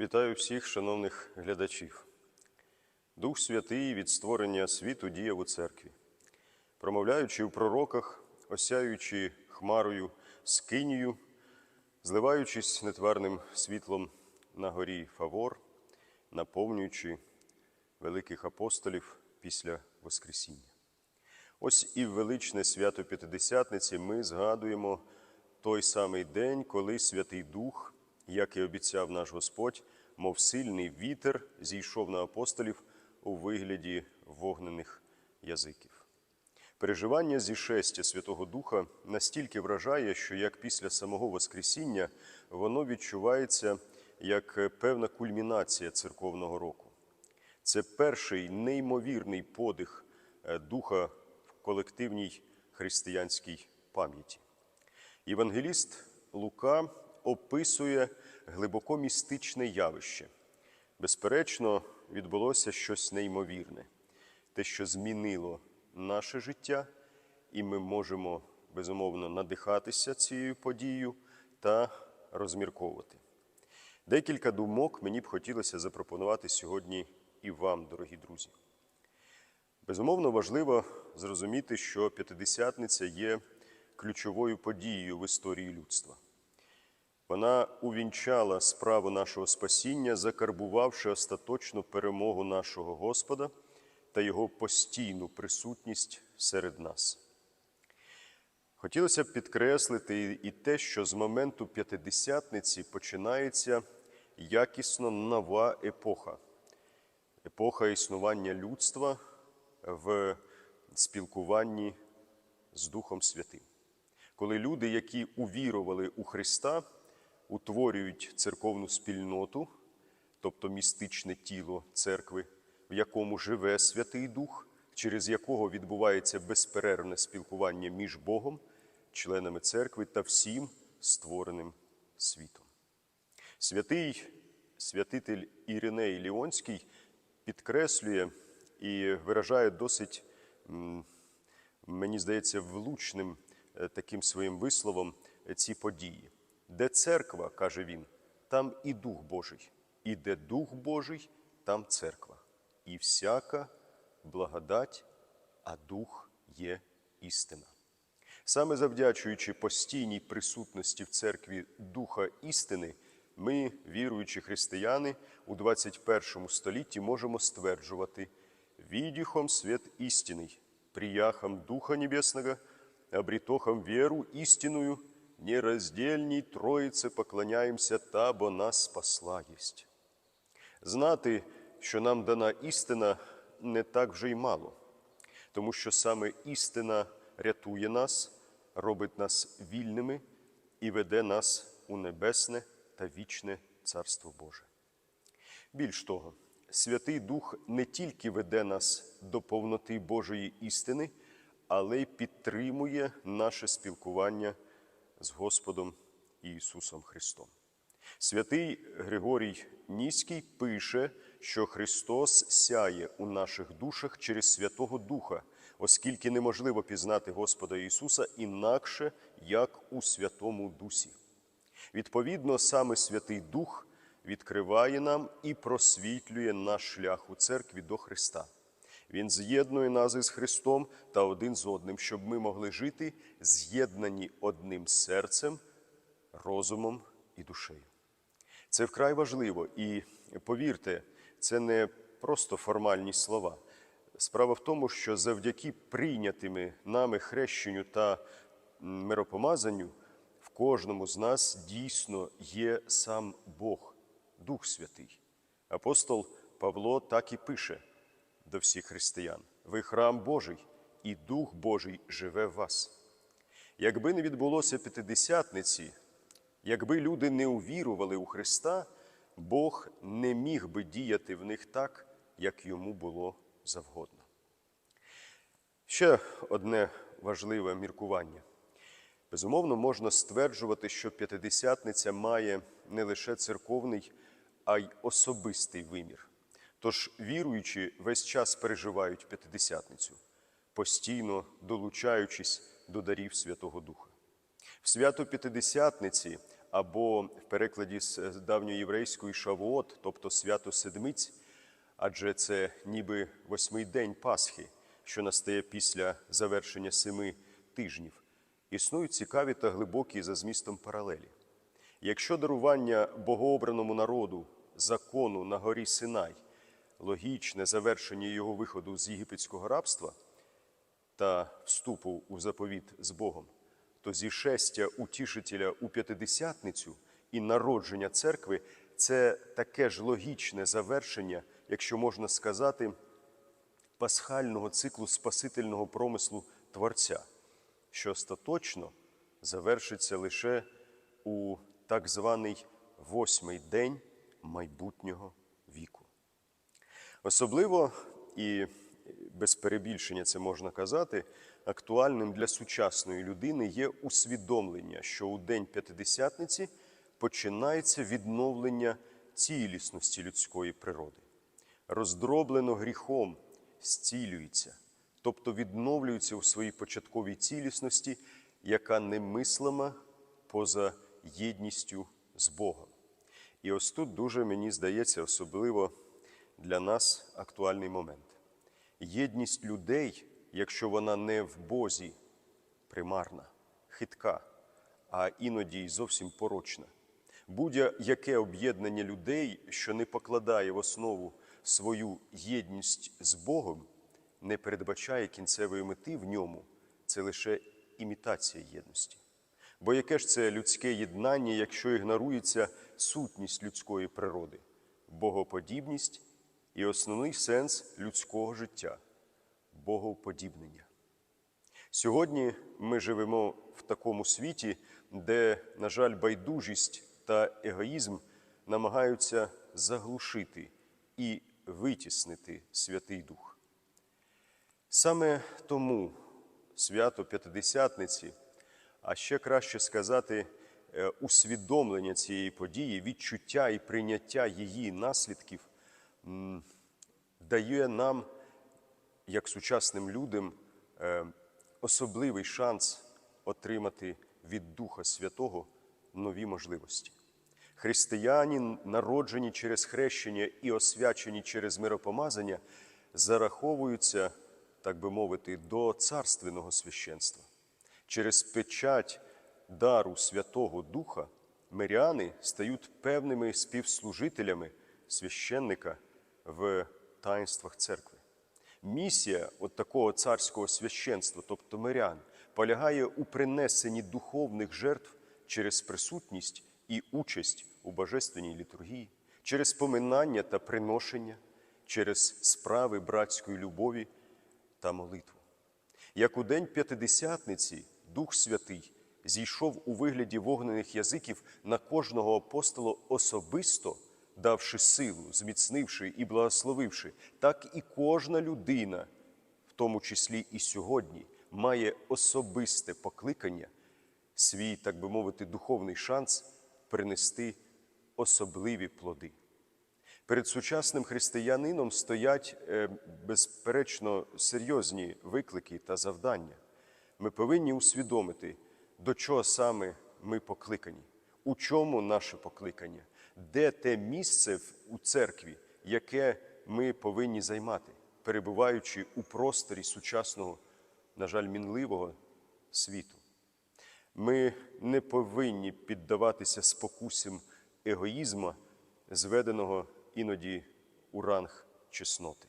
Вітаю всіх шановних глядачів. Дух Святий від створення світу діяв у церкві, промовляючи у пророках, осяючи хмарою скинію, зливаючись нетварним світлом на горі Фавор, наповнюючи великих апостолів після Воскресіння. Ось і в величне свято П'ятидесятниці ми згадуємо той самий день, коли Святий Дух, як і обіцяв наш Господь, мов сильний вітер, зійшов на апостолів у вигляді вогнених язиків. Переживання зішестя Святого Духа настільки вражає, що як після самого Воскресіння воно відчувається як певна кульмінація церковного року. Це перший неймовірний подих е, духа в колективній християнській пам'яті. Євангеліст Лука описує глибоко містичне явище. Безперечно, відбулося щось неймовірне, те, що змінило наше життя, і ми можемо безумовно надихатися цією подією та розмірковувати. Декілька думок мені б хотілося запропонувати сьогодні і вам, дорогі друзі. Безумовно, важливо зрозуміти, що П'ятидесятниця є ключовою подією в історії людства. Вона увінчала справу нашого спасіння, закарбувавши остаточну перемогу нашого Господа та Його постійну присутність серед нас. Хотілося б підкреслити і те, що з моменту П'ятидесятниці починається якісно нова епоха, епоха існування людства в спілкуванні з Духом Святим. Коли люди, які увірували у Христа, утворюють церковну спільноту, тобто містичне тіло церкви, в якому живе Святий Дух, через якого відбувається безперервне спілкування між Богом, членами церкви та всім створеним світом. Святий святитель Іриней Ліонський підкреслює і виражає досить, мені здається, влучним е, таким своїм висловом ці події. Де церква, каже він, там і Дух Божий, і де Дух Божий, там церква. І всяка благодать, а Дух є істина. Саме завдячуючи постійній присутності в церкві Духа істини, ми, віруючі християни, у 21 столітті можемо стверджувати «Видихом свет истинный, прияхом Духа Небесного, обретохом веру истинную, нераздельній Троїце поклоняємося та, бо нас спасла єсть». Знати, що нам дана істина, не так вже й мало, тому що саме істина рятує нас, робить нас вільними і веде нас у небесне та вічне Царство Боже. Більш того, Святий Дух не тільки веде нас до повноти Божої істини, але й підтримує наше спілкування з Господом Ісусом Христом. Святий Григорій Ніський пише, що Христос сяє у наших душах через Святого Духа, оскільки неможливо пізнати Господа Ісуса інакше, як у Святому Дусі. Відповідно, саме Святий Дух відкриває нам і просвітлює наш шлях у церкві до Христа. Він з'єднує нас із Христом та один з одним, щоб ми могли жити з'єднані одним серцем, розумом і душею. Це вкрай важливо, і повірте, це не просто формальні слова. Справа в тому, що завдяки прийнятими нами хрещенню та миропомазанню в кожному з нас дійсно є сам Бог, Дух Святий. Апостол Павло так і пише до всіх християн: ви храм Божий, і Дух Божий живе в вас. Якби не відбулося п'ятидесятниці, якби люди не увірували у Христа, Бог не міг би діяти в них так, як йому було завгодно. Ще одне важливе міркування. Безумовно, можна стверджувати, що п'ятидесятниця має не лише церковний, а й особистий вимір. Тож віруючі весь час переживають п'ятидесятницю, постійно долучаючись до дарів Святого Духа. В свято П'ятидесятниці або в перекладі з з давньоєврейської шавуот, тобто свято седмиць, адже це ніби восьмий день Пасхи, що настає після завершення семи тижнів. Існують цікаві та глибокі за змістом паралелі. Якщо дарування богообраному народу закону на горі Синай логічне завершення його виходу з єгипетського рабства та вступу у заповіт з Богом, то зішестя утішителя у п'ятидесятницю і народження церкви це таке ж логічне завершення, якщо можна сказати, пасхального циклу спасительного промислу Творця, що остаточно завершиться лише у так званий восьмий день майбутнього віку. Особливо і без перебільшення це можна казати, актуальним для сучасної людини є усвідомлення, що у День П'ятидесятниці починається відновлення цілісності людської природи. Роздроблено гріхом зцілюється, тобто відновлюється у своїй початковій цілісності, яка немислима поза єдністю з Богом. І ось тут дуже мені здається, особливо для нас актуальний момент. Єдність людей, якщо вона не в Бозі, примарна, хитка, а іноді й зовсім порочна. Будь-яке об'єднання людей, що не покладає в основу свою єдність з Богом, не передбачає кінцевої мети в ньому, це лише імітація єдності. Бо яке ж це людське єднання, якщо ігнорується сутність людської природи, богоподібність і основний сенс людського життя богоподібнення? Сьогодні ми живемо в такому світі, де, на жаль, байдужість та егоїзм намагаються заглушити і витіснити Святий Дух. Саме тому свято П'ятидесятниці, а ще краще сказати, е, усвідомлення цієї події, відчуття і прийняття її наслідків дає нам, як сучасним людям, е, особливий шанс отримати від Духа Святого нові можливості. Християні, народжені через хрещення і освячені через миропомазання, зараховуються, так би мовити, до царственного священства. Через печать дару Святого Духа миряни стають певними співслужителями священника в таїнствах церкви. Місія от такого царського священства, тобто мирян, полягає у принесенні духовних жертв через присутність і участь у божественній літургії, через поминання та приношення, через справи братської любові та молитву. Як у день П'ятидесятниці Дух Святий зійшов у вигляді вогнених язиків на кожного апостола особисто, давши силу, зміцнивши і благословивши, так і кожна людина, в тому числі і сьогодні, має особисте покликання, свій, так би мовити, духовний шанс принести особливі плоди. Перед сучасним християнином стоять, е, безперечно, серйозні виклики та завдання. Ми повинні усвідомити, до чого саме ми покликані, у чому наше покликання, де те місце у церкві, яке ми повинні займати, перебуваючи у просторі сучасного, на жаль, мінливого світу. Ми не повинні піддаватися спокусам егоїзму, зведеного іноді у ранг чесноти.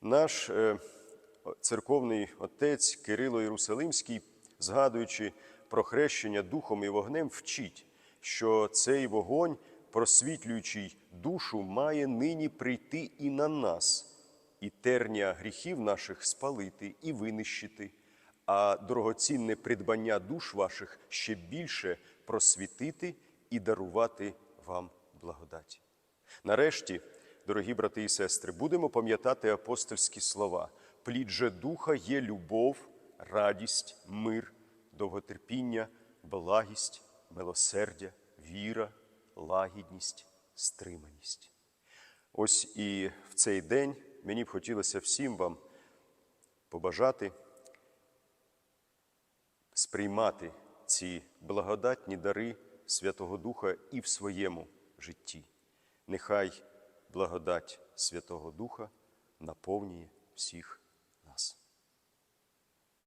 Наш е, церковний отець Кирило Єрусалимський, згадуючи про хрещення духом і вогнем, вчить, що цей вогонь, просвітлюючий душу, має нині прийти і на нас, і терня гріхів наших спалити і винищити, а дорогоцінне придбання душ ваших ще більше просвітити і дарувати вам благодаті. Нарешті, дорогі брати і сестри, будемо пам'ятати апостольські слова. Плід же духа є любов, радість, мир, довготерпіння, благість, милосердя, віра, лагідність, стриманість. Ось і в цей день мені б хотілося всім вам побажати сприймати ці благодатні дари Святого Духа і в своєму житті. Нехай благодать Святого Духа наповнює всіх